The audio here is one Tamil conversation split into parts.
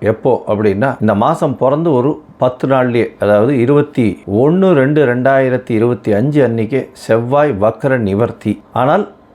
எப்போ அப்படின்னா இந்த மாதம் பிறந்து ஒரு பத்து நாள்லேயே அதாவது இருபத்தி ஒன்று ரெண்டு ரெண்டாயிரத்தி இருபத்தி அஞ்சு அன்னைக்கு செவ்வாய் வக்கர நிவர்த்தி. ஆனால்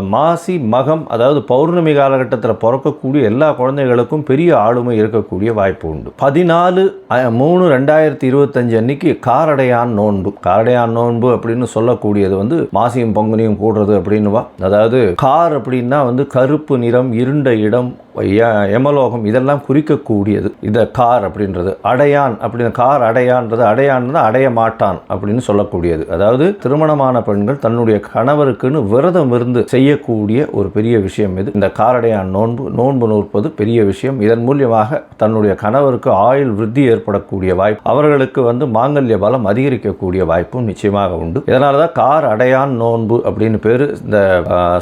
மாசி மகம் அதாவது பௌர்ணமி காலகட்டத்தில் பிறக்கக்கூடிய எல்லா குழந்தைகளுக்கும் பெரிய ஆளுமை இருக்கக்கூடிய வாய்ப்பு உண்டு. பதினாலு மூணு ரெண்டாயிரத்தி இருபத்தஞ்சு அன்னைக்கு காரடையான் நோன்பு. காரடையான் நோன்பு அப்படின்னு சொல்லக்கூடியது வந்து மாசியும் பொங்கனையும் கூடுறது அப்படின்னுவா அதாவது கார் அப்படின்னா வந்து கருப்பு நிறம் இருண்ட இடம் ய- யமலோகம் இதெல்லாம் குறிக்கக்கூடியது. இந்த கார் அப்படின்றது. அடையான் அப்படின்னு கார் அடையான்றது அடையான் அடைய மாட்டான் அப்படின்னு சொல்லக்கூடியது. அதாவது திருமணமான பெண்கள் தன்னுடைய கணவருக்குன்னு விரதம் இருந்து செய்யக்கூடிய ஒரு பெரிய விஷயம் இது. இந்த காரடையான் நோன்பு நோன்பு நோற்பது பெரிய விஷயம். இதன் மூலியமாக தன்னுடைய கணவருக்கு ஆயுள் விருத்தி ஏற்படக்கூடிய வாய்ப்பு அவர்களுக்கு வந்து மாங்கல்ய பலம் அதிகரிக்கக்கூடிய வாய்ப்பும் நிச்சயமாக உண்டு. இதனால தான் கார் அடையான் நோன்பு அப்படின்னு பேர். இந்த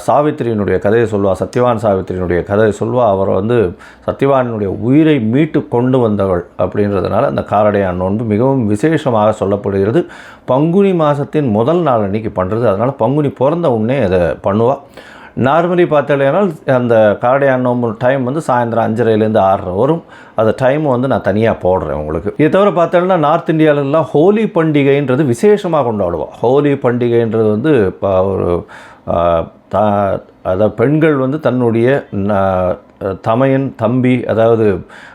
சாவித்திரியினுடைய கதையை சொல்வா சத்யவான் சாவித்திரியினுடைய கதையை சொல்வா. அவர் வந்து சத்யவானுடைய உயிரை மீட்டு கொண்டு வந்தவள் அப்படின்றதுனால அந்த காரடையான் நோன்பு மிகவும் விசேஷமாக சொல்லப்படுகிறது. பங்குனி மாதத்தின் முதல் நாள் அன்னைக்கு பண்ணுறது அதனால் பங்குனி பிறந்த உடனே அதை பொதுவாக நார்மலி பார்த்தாலேனால் அந்த காரடையான் நோம்பு டைம் வந்து சாயந்தரம் அஞ்சரைலேருந்து ஆறரை வரும். அந்த டைம் வந்து நான் தனியாக போடுறேன் உங்களுக்கு. இதை தவிர பார்த்தோம்னா நார்த் இந்தியாவிலலாம் ஹோலி பண்டிகைன்றது விசேஷமாக கொண்டாடுவோம் ஹோலி பண்டிகைன்றது வந்து இப்போ ஒரு த அதாவது பெண்கள் வந்து தன்னுடைய தமையன் தம்பி அதாவது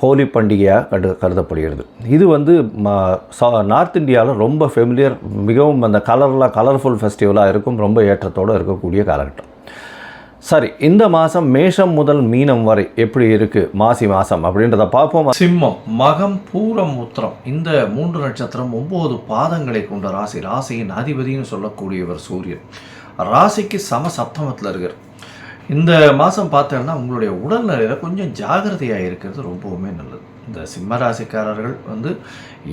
ஹோலி பண்டிகையாக கரு கருதப்படுகிறது. இது வந்து நார்த் இந்தியாவில் ரொம்ப ஃபெமிலியர் மிகவும் அந்த கலர்லாம் கலர்ஃபுல் ஃபெஸ்டிவலாக இருக்கும் ரொம்ப ஏற்றத்தோடு இருக்கக்கூடிய காலகட்டம். சரி இந்த மாதம் மேஷம் முதல் மீனம் வரை எப்படி இருக்குது மாசி மாதம் அப்படின்றத பார்ப்போம். சிம்மம் மகம் பூரம் உத்திரம். இந்த மூன்று நட்சத்திரம் ஒம்பது பாதங்களை கொண்ட ராசி. ராசியின் அதிபதினு சொல்லக்கூடியவர் சூரியன். ராசிக்கு சம சப்தமத்தில் இருக்கிறார் இந்த மாதம் பார்த்தோம்னா உங்களுடைய உடல்நிலையில் கொஞ்சம் ஜாகிரதையாக இருக்கிறது ரொம்பவுமே நல்லது. இந்த சிம்ம ராசிக்காரர்கள் வந்து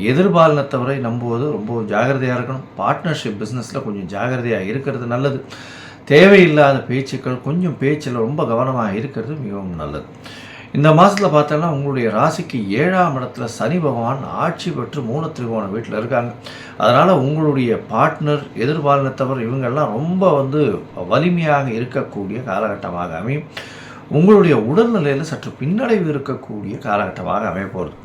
எதிர்பாலினத்தவரை நம்புவது ரொம்ப ஜாகிரதையாக இருக்கணும். பார்ட்னர்ஷிப் பிஸ்னஸில் கொஞ்சம் ஜாகிரதையாக இருக்கிறது நல்லது. தேவையில்லாத பேச்சுக்கள் கொஞ்சம் பேச்சில் ரொம்ப கவனமாக இருக்கிறது மிகவும் நல்லது. இந்த மாதத்தில் பார்த்தோன்னா உங்களுடைய ராசிக்கு ஏழாம் இடத்துல சனி பகவான் ஆட்சி பெற்று மூல திரிகோண வீட்டில் இருக்காங்க. அதனால் உங்களுடைய பார்ட்னர் எதிர்பாலினத்தவர் இவங்கெல்லாம் ரொம்ப வந்து வலிமையாக இருக்கக்கூடிய காலகட்டமாக அமையும். உங்களுடைய உடல்நிலையில் சற்று பின்னடைவு இருக்கக்கூடிய காலகட்டமாக அமைய போகிறது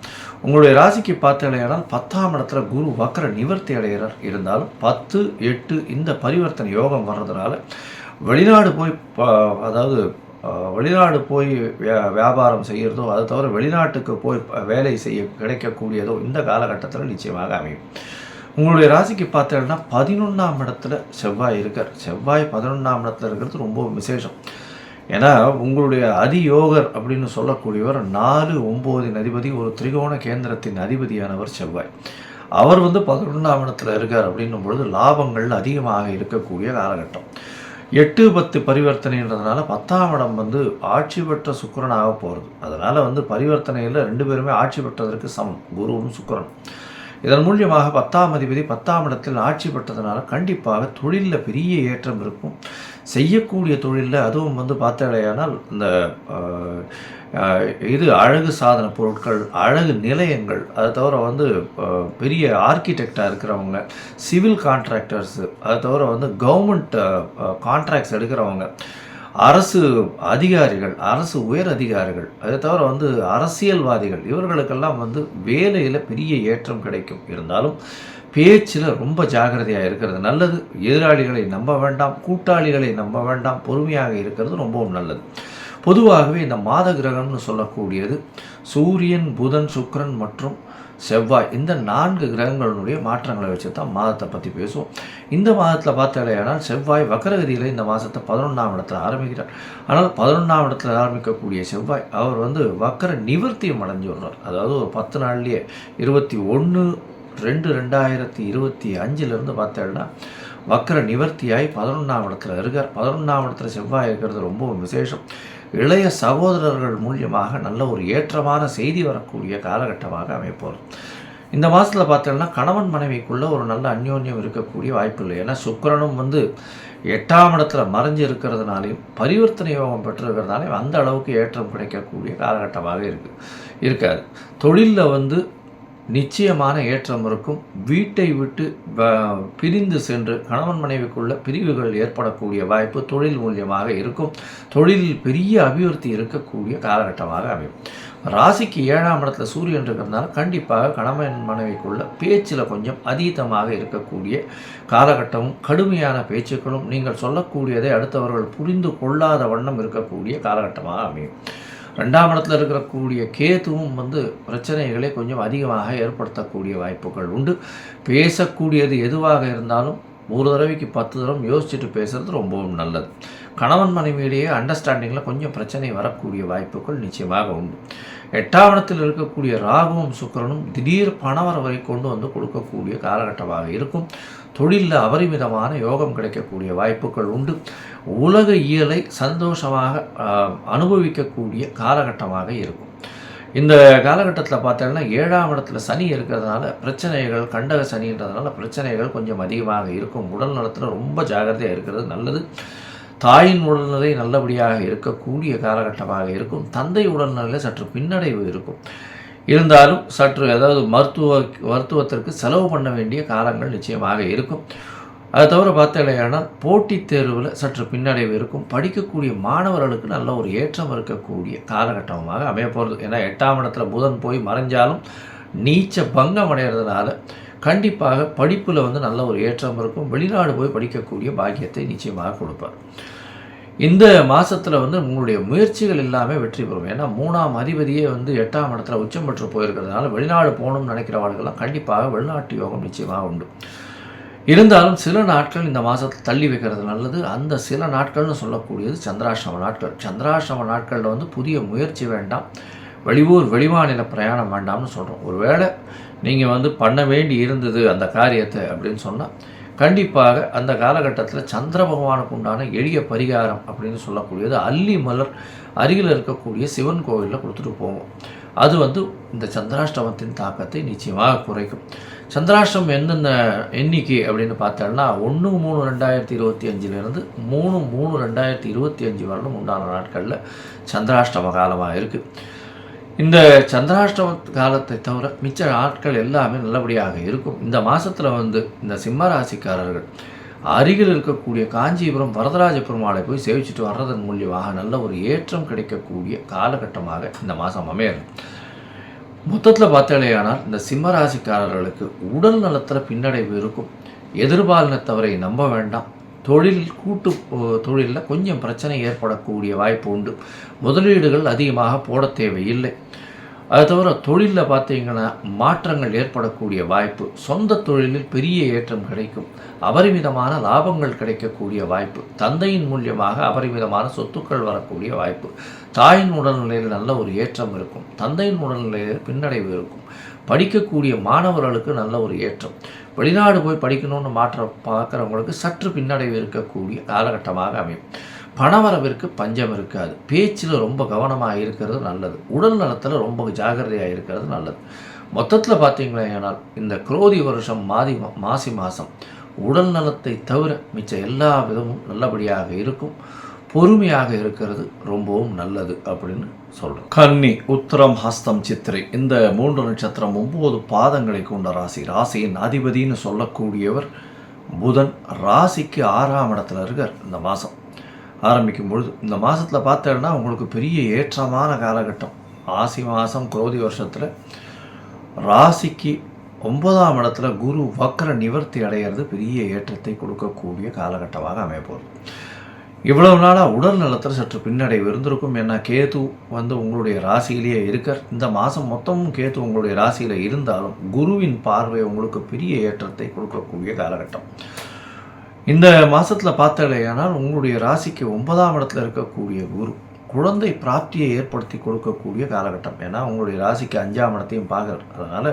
உங்களுடைய ராசிக்கு பார்த்தலையானால் பத்தாம் இடத்துல குரு வக்கர நிவர்த்தி அடைகிறார். இருந்தாலும் பத்து எட்டு இந்த பரிவர்த்தனை யோகம் வர்றதுனால வெளிநாடு போய் ப- அதாவது வெளிநாடு போய் வியா- வியாபாரம் செய்கிறதோ அதை தவிர வெளிநாட்டுக்கு போய் வேலை செய்ய கிடைக்கக்கூடியதோ இந்த காலகட்டத்தில் நிச்சயமாக அமையும். உங்களுடைய ராசிக்கு பார்த்தீங்கன்னா பதினொன்றாம் இடத்துல செவ்வாய் இருக்கார். செவ்வாய் பதினொன்றாம் இடத்துல இருக்கிறது ரொம்ப விசேஷம். ஏன்னா உங்களுடைய அதியோகர் அப்படின்னு சொல்லக்கூடியவர் நாலு ஒம்போதின் அதிபதி ஒரு திரிகோண கேந்திரத்தின் அதிபதியானவர் செவ்வாய். அவர் வந்து பதினொன்றாம் இடத்துல இருக்கார் அப்படின்னும் பொழுது லாபங்கள் அதிகமாக இருக்கக்கூடிய காலகட்டம். எட்டு பத்து பரிவர்த்தனைன்றதுனால பத்தாம் இடம் வந்து ஆட்சி பெற்ற சுக்கரனாக போகிறது அதனால் வந்து பரிவர்த்தனையில் ரெண்டு பேருமே ஆட்சி பெற்றதற்கு சமம். குருவும் சுக்கிரன் இதன் மூலியமாக பத்தாம் அதிபதி பத்தாம் இடத்தில் ஆட்சி பெற்றதுனால கண்டிப்பாக தொழிலில் பெரிய ஏற்றம் இருக்கும். செய்யக்கூடிய தொழிலில் அதுவும் வந்து பார்த்தாலேயானால் இந்த இது அழகு சாதன பொருட்கள் அழகு நிலையங்கள். அதை தவிர வந்து பெரிய ஆர்கிடெக்டாக இருக்கிறவங்க சிவில் கான்ட்ராக்டர்ஸு அதை தவிர வந்து கவர்மெண்ட் கான்ட்ராக்ட்ஸ் எடுக்கிறவங்க அரசு அதிகாரிகள் அரசு உயர் அதிகாரிகள் அதை தவிர வந்து அரசியல்வாதிகள் இவர்களுக்கெல்லாம் வந்து வேலையில் பெரிய ஏற்றம் கிடைக்கும். இருந்தாலும் பேச்சில் ரொம்ப ஜாக்கிரதையாக இருக்கிறது நல்லது. எதிராளிகளை நம்ப வேண்டாம் கூட்டாளிகளை நம்ப வேண்டாம் பொறுமையாக இருக்கிறது ரொம்பவும் நல்லது. பொதுவாகவே இந்த மாத கிரகம்னு சொல்லக்கூடியது சூரியன் புதன் சுக்ரன் மற்றும் செவ்வாய் இந்த நான்கு கிரகங்களுடைய மாற்றங்களை வச்சு தான் மாதத்தை பற்றி பேசுவோம். இந்த மாதத்தில் பார்த்தாலேயானால் செவ்வாய் வக்கரகதியில் இந்த மாதத்தை பதினொன்றாம் இடத்துல ஆரம்பிக்கிறார். ஆனால் பதினொன்றாம் இடத்துல ஆரம்பிக்கக்கூடிய செவ்வாய் அவர் வந்து வக்கர நிவர்த்தியம் அடைஞ்சு வர்றார் அதாவது ஒரு பத்து நாள்லேயே இருபத்தி ஒன்று ரெண்டு ரெண்டாயிரத்தி இருபத்தி அஞ்சுலேருந்து பார்த்தேன்னா வக்கர நிவர்த்தியாய் பதினொன்றாம் இடத்துல இருக்கார். பதினொன்றாம் இடத்துல செவ்வாய் இருக்கிறது ரொம்ப விசேஷம். இளைய சகோதரர்கள் மூலியமாக நல்ல ஒரு ஏற்றமான செய்தி வரக்கூடிய காலகட்டமாக அமைப்போம். இந்த மாதத்தில் பார்த்தோம்னா கணவன் மனைவிக்குள்ளே ஒரு நல்ல அந்யோன்யம் இருக்கக்கூடிய வாய்ப்பு இல்லை. ஏன்னா சுக்கரனும் வந்து எட்டாம் இடத்துல மறைஞ்சு இருக்கிறதுனாலையும் பரிவர்த்தனை யோகம் பெற்றிருக்கிறதுனாலையும் அந்த அளவுக்கு ஏற்றம் கிடைக்கக்கூடிய காலகட்டமாக இருக்குது இருக்காது தொழிலில் வந்து நிச்சயமான ஏற்றம் இருக்கும். வீட்டை விட்டு வ- பிரிந்து சென்று கணவன் மனைவிக்குள்ள பிரிவுகள் ஏற்படக்கூடிய வாய்ப்பு தொழில் மூலியமாக இருக்கும். தொழிலில் பெரிய அபிவிருத்தி இருக்கக்கூடிய காலகட்டமாக அமையும். ராசிக்கு ஏழாம் இடத்துல சூரியன் இருக்கிறதுனால கண்டிப்பாக கணவன் மனைவிக்குள்ள பேச்சில் கொஞ்சம் அதீதமாக இருக்கக்கூடிய காலகட்டமும் கடுமையான பேச்சுக்களும் நீங்கள் சொல்லக்கூடியதை அடுத்தவர்கள் புரிந்து கொள்ளாத வண்ணம் இருக்கக்கூடிய காலகட்டமாக அமையும். ரெண்டாம் இடத்துல இருக்கக்கூடிய கேதுவும் வந்து பிரச்சனைகளை கொஞ்சம் அதிகமாக ஏற்படுத்தக்கூடிய வாய்ப்புகள் உண்டு. பேசக்கூடியது எதுவாக இருந்தாலும் ஒரு தடவைக்கு பத்து தடவை யோசிச்சுட்டு பேசுறது ரொம்பவும் நல்லது. கணவன் மனைவியிடையே அண்டர்ஸ்டாண்டிங்கில் கொஞ்சம் பிரச்சனை வரக்கூடிய வாய்ப்புகள் நிச்சயமாக உண்டு. எட்டாம் இடத்தில் இருக்கக்கூடிய ராகுவும் சுக்கரனும் திடீர் பணவரவை கொண்டு வந்து கொடுக்கக்கூடிய காலகட்டமாக இருக்கும். தொழிலில் அபரிமிதமான யோகம் கிடைக்கக்கூடிய வாய்ப்புகள் உண்டு. உலக இயலை சந்தோஷமாக அனுபவிக்கக்கூடிய காலகட்டமாக இருக்கும். இந்த காலகட்டத்தில் பார்த்தோம்னா ஏழாம் இடத்துல சனி இருக்கிறதுனால பிரச்சனைகள் கண்டக சனின்றதுனால பிரச்சனைகள் கொஞ்சம் அதிகமாக இருக்கும். உடல் நலத்தில் ரொம்ப ஜாகிரதையாக இருக்கிறது நல்லது. தாயின் உடல்நிலை நல்லபடியாக இருக்கக்கூடிய காலகட்டமாக இருக்கும். தந்தை உடல்நிலையில் சற்று பின்னடைவு இருக்கும். இருந்தாலும் சற்று அதாவது மருத்துவ மருத்துவத்திற்கு செலவு பண்ண வேண்டிய காலங்கள் நிச்சயமாக இருக்கும். அது தவிர பார்த்தீங்கன்னா போட்டித் தேர்வில் சற்று பின்னடைவு இருக்கும். படிக்கக்கூடிய மாணவர்களுக்கு நல்ல ஒரு ஏற்றம் இருக்கக்கூடிய காலகட்டமாக அமைய போகிறது ஏன்னா எட்டாம் இடத்துல புதன் போய் மறைஞ்சாலும் நீச்ச பங்கம் அடைகிறதுனால கண்டிப்பாக படிப்பில் வந்து நல்ல ஒரு ஏற்றம் இருக்கும். வெளிநாடு போய் படிக்கக்கூடிய பாக்கியத்தை நிச்சயமாக கொடுப்பார். இந்த மாதத்தில் வந்து உங்களுடைய முயற்சிகள் எல்லாமே வெற்றி பெறும். ஏன்னா மூணாம் அதிபதியே வந்து எட்டாம் இடத்துல உச்சம் பெற்று போயிருக்கிறதுனால வெளிநாடு போகணும்னு நினைக்கிறவர்களுக்கெல்லாம் கண்டிப்பாக வெளிநாட்டு யோகம் நிச்சயமாக உண்டு. இருந்தாலும் சில நாட்கள் இந்த மாதத்தை தள்ளி வைக்கிறது நல்லது. அந்த சில நாட்கள்னு சொல்லக்கூடியது சந்திராசிரம நாட்கள். சந்திராசிரம நாட்களில் வந்து புதிய முயற்சி வேண்டாம். வெளியூர் வெளிமாநில பிரயாணம் வேண்டாம்னு சொல்கிறோம் ஒருவேளை நீங்கள் வந்து பண்ண வேண்டி இருந்தது அந்த காரியத்தை அப்படின்னு சொன்னால் கண்டிப்பாக அந்த காலகட்டத்தில் சந்திர பகவானுக்கு உண்டான எளிய பரிகாரம் அப்படின்னு சொல்லக்கூடியது அல்லி மலர் அருகில் இருக்கக்கூடிய சிவன் கோவிலில் கொடுத்துட்டு போவோம். அது வந்து இந்த சந்திராஷ்டமத்தின் தாக்கத்தை நிச்சயமாக குறைக்கும். சந்திராஷ்டம் எந்தெந்த எண்ணிக்கை அப்படின்னு பார்த்தோம்னா ஒன்று மூணு ரெண்டாயிரத்தி இருபத்தி அஞ்சுலேருந்து மூணு மூணு ரெண்டாயிரத்தி இருபத்தி அஞ்சு வரலும் உண்டான நாட்களில் சந்திராஷ்டம காலமாக இருக்குது இந்த சந்திராஷ்டம காலத்தை தவிர மிச்ச நாட்கள் எல்லாமே நல்லபடியாக இருக்கும். இந்த மாதத்தில் வந்து இந்த சிம்ம ராசிக்காரர்கள் அருகில் இருக்கக்கூடிய காஞ்சிபுரம் வரதராஜ பெருமாளை போய் சேவிச்சுட்டு வர்றதன் மூலியமாக நல்ல ஒரு ஏற்றம் கிடைக்கக்கூடிய காலகட்டமாக இந்த மாதம் அமையாது மொத்தத்தில் பார்த்தாலேயானால் இந்த சிம்ம ராசிக்காரர்களுக்கு உடல் நலத்தில் பின்னடைவு இருக்கும். எதிர்பாலினத்தவரை நம்ப வேண்டாம். தொழில் கூட்டு தொழிலில் கொஞ்சம் பிரச்சனை ஏற்படக்கூடிய வாய்ப்பு உண்டு. முதலீடுகள் அதிகமாக போட தேவையில்லை. அது தவிர தொழிலில் பார்த்தீங்கன்னா மாற்றங்கள் ஏற்படக்கூடிய வாய்ப்பு சொந்த தொழிலில் பெரிய ஏற்றம் கிடைக்கும். அபரிமிதமான லாபங்கள் கிடைக்கக்கூடிய வாய்ப்பு தந்தையின் மூலியமாக அபரிமிதமான சொத்துக்கள் வரக்கூடிய வாய்ப்பு. தாயின் உடல்நிலையில் நல்ல ஒரு ஏற்றம் இருக்கும் தந்தையின் உடல்நிலையில் பின்னடைவு இருக்கும். படிக்கக்கூடிய மாணவர்களுக்கு நல்ல ஒரு ஏற்றம். வெளிநாடு போய் படிக்கணும்னு மாற்ற பார்க்குறவங்களுக்கு சற்று பின்னடைவு இருக்கக்கூடிய காலகட்டமாக அமையும். பணவரவிற்கு பஞ்சம் இருக்காது. பேச்சில் ரொம்ப கவனமாக இருக்கிறது நல்லது. உடல் நலத்தில் ரொம்ப ஜாகிரதையாக இருக்கிறது நல்லது. மொத்தத்தில் பார்த்தீங்களேனால் இந்த குரோதி வருஷம் மாதி மாசி மாதம் உடல் நலத்தை தவிர மிச்ச எல்லா விதமும் நல்லபடியாக இருக்கும். பொறுமையாக இருக்கிறது ரொம்பவும் நல்லது அப்படின்னு சொல்கிறோம் கன்னி உத்திரம் ஹஸ்தம் சித்திரை இந்த மூன்று நட்சத்திரம் ஒம்பது பாதங்களை கொண்ட ராசி. ராசியின் அதிபதின்னு சொல்லக்கூடியவர் புதன். ராசிக்கு ஆறாம் இடத்துல இருக்கார் இந்த மாதம் ஆரம்பிக்கும் பொழுது இந்த மாதத்தில் பார்த்தேன்னா உங்களுக்கு பெரிய ஏற்றமான காலகட்டம். ஆசி மாதம் குரோதி வருஷத்தில் ராசிக்கு ஒன்பதாம் இடத்துல குரு வக்கர நிவர்த்தி அடைகிறது பெரிய ஏற்றத்தை கொடுக்கக்கூடிய காலகட்டமாக அமையப்போகுது. இவ்வளவு நாளாக உடல் நலத்தில் சற்று பின்னடைவு இருந்திருக்கும். ஏன்னா கேது வந்து உங்களுடைய ராசியிலேயே இருக்கார். இந்த மாதம் மொத்தமும் கேது உங்களுடைய ராசியில் இருந்தாலும் குருவின் பார்வை உங்களுக்கு பெரிய ஏற்றத்தை கொடுக்கக்கூடிய காலகட்டம். இந்த மாதத்தில் பார்த்தாலேயானால் உங்களுடைய ராசிக்கு ஒன்பதாம் இடத்துல இருக்கக்கூடிய குரு குழந்தை பிராப்தியை ஏற்படுத்தி கொடுக்கக்கூடிய காலகட்டம். ஏன்னா உங்களுடைய ராசிக்கு அஞ்சாம் இடத்தையும் பார்க்குறது அதனால்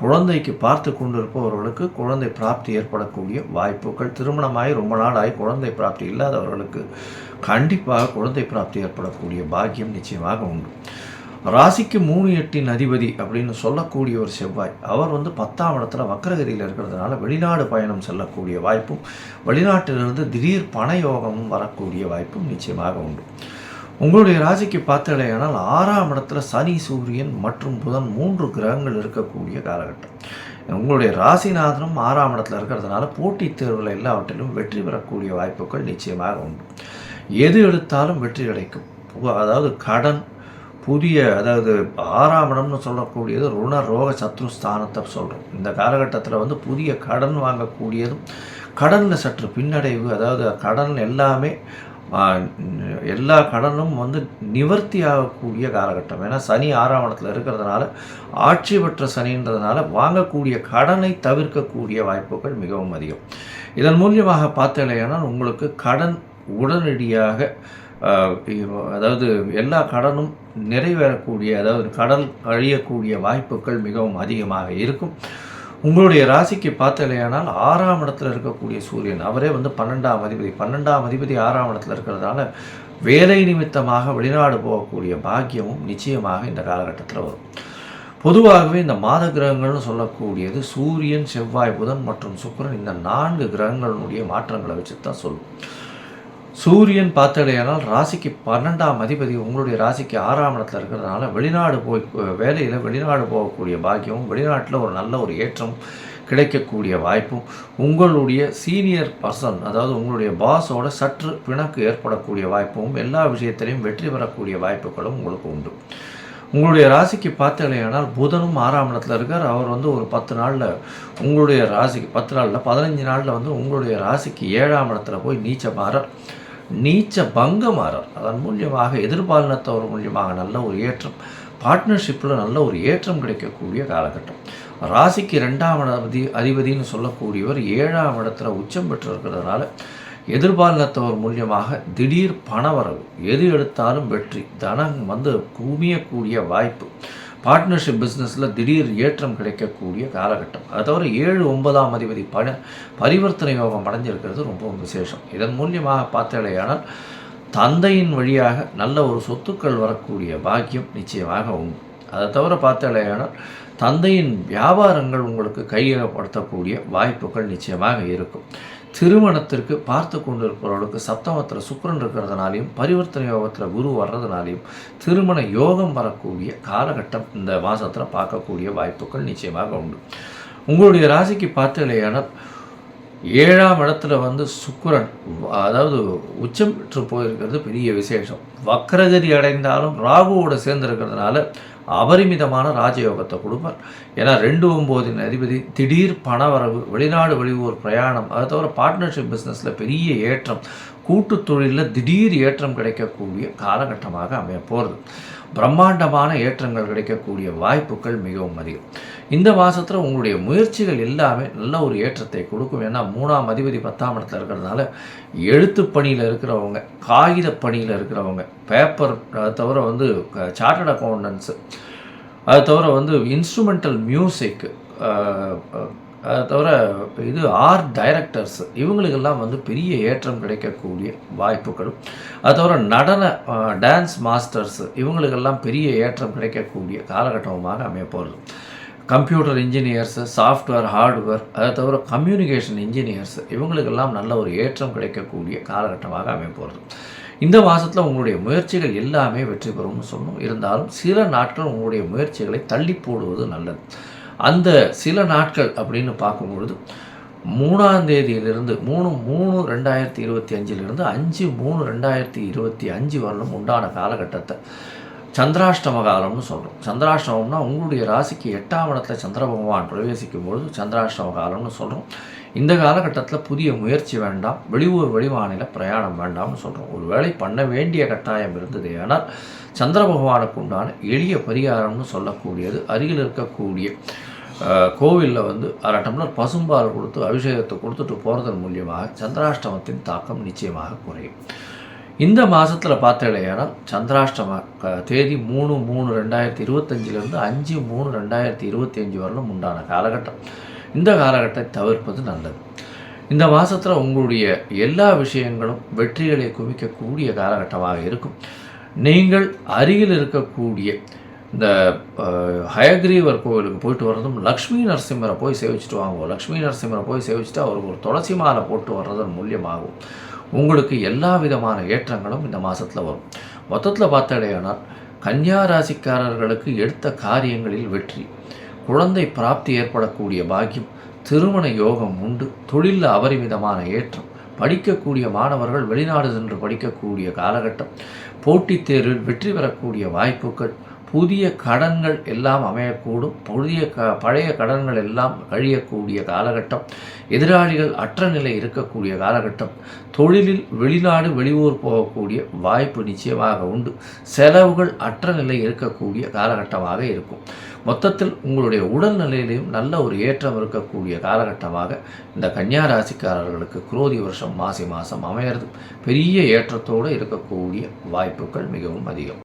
குழந்தைக்கு பார்த்து கொண்டு இருப்பவர்களுக்கு குழந்தை பிராப்தி ஏற்படக்கூடிய வாய்ப்புகள் திருமணமாகி ரொம்ப நாளாகி குழந்தை பிராப்தி இல்லாதவர்களுக்கு கண்டிப்பாக குழந்தை பிராப்தி ஏற்படக்கூடிய பாக்கியம் நிச்சயமாக உண்டு. ராசிக்கு மூணு எட்டின் அதிபதி அப்படின்னு சொல்லக்கூடிய ஒரு செவ்வாய். அவர் வந்து பத்தாம் இடத்துல வக்கரகதியில் இருக்கிறதுனால வெளிநாடு பயணம் செல்லக்கூடிய வாய்ப்பும் வெளிநாட்டிலிருந்து திடீர் பண யோகமும் வரக்கூடிய வாய்ப்பும் நிச்சயமாக உண்டு. உங்களுடைய ராசிக்கு பார்த்தடையானால் ஆறாம் இடத்துல சனி சூரியன் மற்றும் புதன் மூன்று கிரகங்கள் இருக்கக்கூடிய காலகட்டம். உங்களுடைய ராசிநாதனும் ஆறாம் இடத்துல இருக்கிறதுனால போட்டித் தேர்வில் எல்லாவற்றிலும் வெற்றி பெறக்கூடிய வாய்ப்புகள் நிச்சயமாக உண்டு. எது எடுத்தாலும் வெற்றி கிடைக்கும். அதாவது கடன் புதிய அதாவது ஆறாம் இடம்னு சொல்லக்கூடியது ருண ரோக சத்ரு ஸ்தானத்தை சொல்கிறோம் இந்த காலகட்டத்தில் வந்து புதிய கடன் வாங்கக்கூடியதும் கடனில் சற்று பின்னடைவு அதாவது கடன் எல்லாமே எல்லா கடனும் வந்து நிவர்த்தி ஆகக்கூடிய காலகட்டம். ஏன்னா சனி ஆறாம் இடத்துல இருக்கிறதுனால ஆட்சி பெற்ற சனின்றதுனால வாங்கக்கூடிய கடனை தவிர்க்கக்கூடிய வாய்ப்புகள் மிகவும் அதிகம். இதன் மூலியமாக பார்த்தலையானால் உங்களுக்கு கடன் உடனடியாக அதாவது எல்லா கடனும் நிறைவேறக்கூடிய அதாவது கடல் அழியக்கூடிய வாய்ப்புகள் மிகவும் அதிகமாக இருக்கும். உங்களுடைய ராசிக்கு பார்த்தலையானால் ஆறாம் இடத்துல இருக்கக்கூடிய சூரியன் அவரே வந்து பன்னெண்டாம் அதிபதி. பன்னெண்டாம் அதிபதி ஆறாம் இடத்துல இருக்கிறதுனால வேலை நிமித்தமாக வெளிநாடு போகக்கூடிய பாக்கியமும் நிச்சயமாக இந்த காலகட்டத்தில் வரும். பொதுவாகவே இந்த மாத கிரகங்கள்னு சொல்லக்கூடியது சூரியன் செவ்வாய் புதன் மற்றும் சுக்கரன் இந்த நான்கு கிரகங்களுடைய மாற்றங்களை வச்சு தான் சொல்லும். சூரியன் பார்த்தடையானால் ராசிக்கு பன்னெண்டாம் அதிபதி உங்களுடைய ராசிக்கு ஆறாம் இடத்துல இருக்கிறதுனால வெளிநாடு போய் வேலையில் வெளிநாடு போகக்கூடிய பாக்கியமும் வெளிநாட்டில் ஒரு நல்ல ஒரு ஏற்றம் கிடைக்கக்கூடிய வாய்ப்பும் உங்களுடைய சீனியர் பர்சன் அதாவது உங்களுடைய பாஸோட சற்று பிணக்கு ஏற்படக்கூடிய வாய்ப்பும் எல்லா விஷயத்திலையும் வெற்றி பெறக்கூடிய வாய்ப்புகளும் உங்களுக்கு உண்டு. உங்களுடைய ராசிக்கு பார்த்தலையானால் புதனும் ஆறாம் இடத்துல இருக்கார். அவர் வந்து ஒரு பத்து நாளில் உங்களுடைய ராசிக்கு பத்து நாளில் பதினஞ்சு நாளில் வந்து உங்களுடைய ராசிக்கு ஏழாம் இடத்துல போய் நீச்ச மாறார் நீச்ச பங்கமாறார் அதன் மூலியமாக எதிர்பாலினத்தவர் மூலியமாக நல்ல ஒரு ஏற்றம் பார்ட்னர்ஷிப்பில் நல்ல ஒரு ஏற்றம் கிடைக்கக்கூடிய காலகட்டம். ராசிக்கு ரெண்டாம் அதிபதி அதிபதின்னு சொல்லக்கூடியவர் ஏழாம் இடத்துல உச்சம் பெற்று இருக்கிறதுனால எதிர்பாலினத்தவர் மூலியமாக திடீர் பணவரவு எது எடுத்தாலும் வெற்றி தனம் வந்து குமியக்கூடிய வாய்ப்பு. பார்ட்னர்ஷிப் பிஸ்னஸில் திடீர் ஏற்றம் கிடைக்கக்கூடிய காலகட்டம். அது தவிர ஏழு ஒன்பதாம் அதிபதி பண பரிவர்த்தனை யோகம் அடைஞ்சிருக்கிறது ரொம்பவும் விசேஷம். இதன் மூலியமாக பார்த்தாலேயானால் தந்தையின் வழியாக நல்ல ஒரு சொத்துக்கள் வரக்கூடிய பாக்கியம் நிச்சயமாக உண்டு. அதை தவிர பார்த்தாலேயானால் தந்தையின் வியாபாரங்கள் உங்களுக்கு கையகப்படுத்தக்கூடிய வாய்ப்புகள் நிச்சயமாக இருக்கும். திருமணத்திற்கு பார்த்து கொண்டிருப்பவர்களுக்கு சப்தமத்தில் சுக்கரன் இருக்கிறதுனாலையும் பரிவர்த்தனை யோகத்தில் குரு வர்றதுனாலையும் திருமண யோகம் வரக்கூடிய காலகட்டம் இந்த மாதத்தில் பார்க்கக்கூடிய வாய்ப்புகள் நிச்சயமாக உண்டு. உங்களுடைய ராசிக்கு பார்த்தீங்கன்னா ஏழாம் இடத்துல வந்து சுக்கிரன் அதாவது உச்சம் பெற்று போயிருக்கிறது பெரிய விசேஷம். வக்ரகதி அடைந்தாலும் ராகுவோட சேர்ந்திருக்கிறதுனால அபரிமிதமான ராஜயோகத்தை கொடுப்பார். ஏன்னா ரெண்டு ஒம்போதின் அதிபதி திடீர் பணவரவு வெளிநாடு வெளியூர் பிரயாணம் அதை தவிர பார்ட்னர்ஷிப் பிஸ்னஸில் பெரிய ஏற்றம் கூட்டு தொழிலில் திடீர் ஏற்றம் கிடைக்கக்கூடிய காலகட்டமாக அமைய போகிறது பிரம்மாண்டமான ஏற்றங்கள் கிடைக்கக்கூடிய வாய்ப்புகள் மிகவும் அதிகம். இந்த மாதத்தில் உங்களுடைய முயற்சிகள் எல்லாமே நல்ல ஒரு ஏற்றத்தை கொடுக்கும். ஏன்னா மூணாம் அதிபதி பத்தாம் இடத்துல இருக்கிறதுனால எழுத்து பணியில் இருக்கிறவங்க காகித பணியில் இருக்கிறவங்க பேப்பர் அதை தவிர வந்து சார்ட்டட் அக்கௌண்டன்ஸு அதை தவிர வந்து இன்ஸ்ட்ருமெண்டல் மியூசிக் அதை தவிர இது ஆர்ட் டைரக்டர்ஸ் இவங்களுக்கெல்லாம் வந்து பெரிய ஏற்றம் கிடைக்கக்கூடிய வாய்ப்புகளும் அது தவிர நடன டான்ஸ் மாஸ்டர்ஸ் இவங்களுக்கெல்லாம் பெரிய ஏற்றம் கிடைக்கக்கூடிய காலகட்டமாக அமைய போகிறது கம்ப்யூட்டர் இன்ஜினியர்ஸு சாஃப்ட்வேர் ஹார்ட்வேர் அதை தவிர கம்யூனிகேஷன் இன்ஜினியர்ஸ் இவங்களுக்கெல்லாம் நல்ல ஒரு ஏற்றம் கிடைக்கக்கூடிய காலகட்டமாக அமைப்போகிறது இந்த மாதத்தில் உங்களுடைய முயற்சிகள் எல்லாமே வெற்றி பெறும்னு சொன்னோம் இருந்தாலும் சில நாட்கள் உங்களுடைய முயற்சிகளை தள்ளி போடுவது நல்லது. அந்த சில நாட்கள் அப்படின்னு பார்க்கும்பொழுது மூணாம் தேதியிலிருந்து மூணு மூணு ரெண்டாயிரத்தி இருபத்தி அஞ்சிலிருந்து அஞ்சு மூணு ரெண்டாயிரத்தி இருபத்தி அஞ்சு வரலும் உண்டான காலகட்டத்தை சந்திராஷ்டம காலம்னு சொல்கிறோம் சந்திராஷ்டமம்னா உங்களுடைய ராசிக்கு எட்டாம் இடத்துல சந்திர பகவான் பிரவேசிக்கும் பொழுது சந்திராஷ்டம காலம்னு சொல்கிறோம் இந்த காலகட்டத்தில் புதிய முயற்சி வேண்டாம். வெளியூர் வெளிமாநில பிரயாணம் வேண்டாம்னு சொல்கிறோம் ஒரு வேலை பண்ண வேண்டிய கட்டாயம் இருந்தது ஆனால் சந்திர பகவானுக்கு உண்டான எளிய பரிகாரம்னு சொல்லக்கூடியது அருகில் இருக்கக்கூடிய கோவிலில் வந்து அரை டம்ளர் பசும்பால் கொடுத்து அபிஷேகத்தை கொடுத்துட்டு போகிறதன் மூலியமாக சந்திராஷ்டமத்தின் தாக்கம் நிச்சயமாக குறையும். இந்த மாதத்தில் பார்த்தீங்கன்னா சந்திராஷ்டம தேதி மூணு மூணு ரெண்டாயிரத்தி இருபத்தஞ்சிலேருந்து அஞ்சு மூணு ரெண்டாயிரத்தி இருபத்தி அஞ்சு வரலும் உண்டான காலகட்டம். இந்த காலகட்டத்தை தவிர்ப்பது நல்லது. இந்த மாதத்தில் உங்களுடைய எல்லா விஷயங்களும் வெற்றிகளை குவிக்கக்கூடிய காலகட்டமாக இருக்கும். நீங்கள் அருகில் இருக்கக்கூடிய இந்த ஹயக்ரீவர் கோவிலுக்கு போயிட்டு வர்றதும் லக்ஷ்மி நரசிம்மரை போய் சேவிச்சுட்டு வாங்குவோம். லக்ஷ்மி நரசிம்மரை போய் சேவிச்சுட்டு அவருக்கு ஒரு துளசி மாலை போட்டு வர்றதன் மூலியமாகும். உங்களுக்கு எல்லா விதமான ஏற்றங்களும் இந்த மாதத்தில் வரும். மொத்தத்தில் பார்த்தடையானால் கன்னியா ராசிக்காரர்களுக்கு எடுத்த காரியங்களில் வெற்றி. குழந்தை பிராப்தி ஏற்படக்கூடிய பாக்கியம் திருமண யோகம் உண்டு தொழிலில் அபரிமிதமான ஏற்றம் படிக்கக்கூடிய மாணவர்கள் வெளிநாடு சென்று படிக்கக்கூடிய காலகட்டம் போட்டித் தேர்வில் வெற்றி பெறக்கூடிய வாய்ப்புகள் புதிய கடன்கள் எல்லாம் அமையக்கூடும். புதிய க பழைய கடன்கள் எல்லாம் கழியக்கூடிய காலகட்டம் எதிராளிகள் அற்ற நிலை இருக்கக்கூடிய காலகட்டம் தொழிலில் வெளிநாடு வெளியூர் போகக்கூடிய வாய்ப்பு நிச்சயமாக உண்டு. செலவுகள் அற்ற நிலை இருக்கக்கூடிய காலகட்டமாக இருக்கும். மொத்தத்தில் உங்களுடைய உடல்நிலையிலையும் நல்ல ஒரு ஏற்றம் இருக்கக்கூடிய காலகட்டமாக இந்த கன்னியா ராசிக்காரர்களுக்கு குரோதி வருஷம் மாசி மாதம் அமையிறது. பெரிய ஏற்றத்தோடு இருக்கக்கூடிய வாய்ப்புகள் மிகவும் அதிகம்.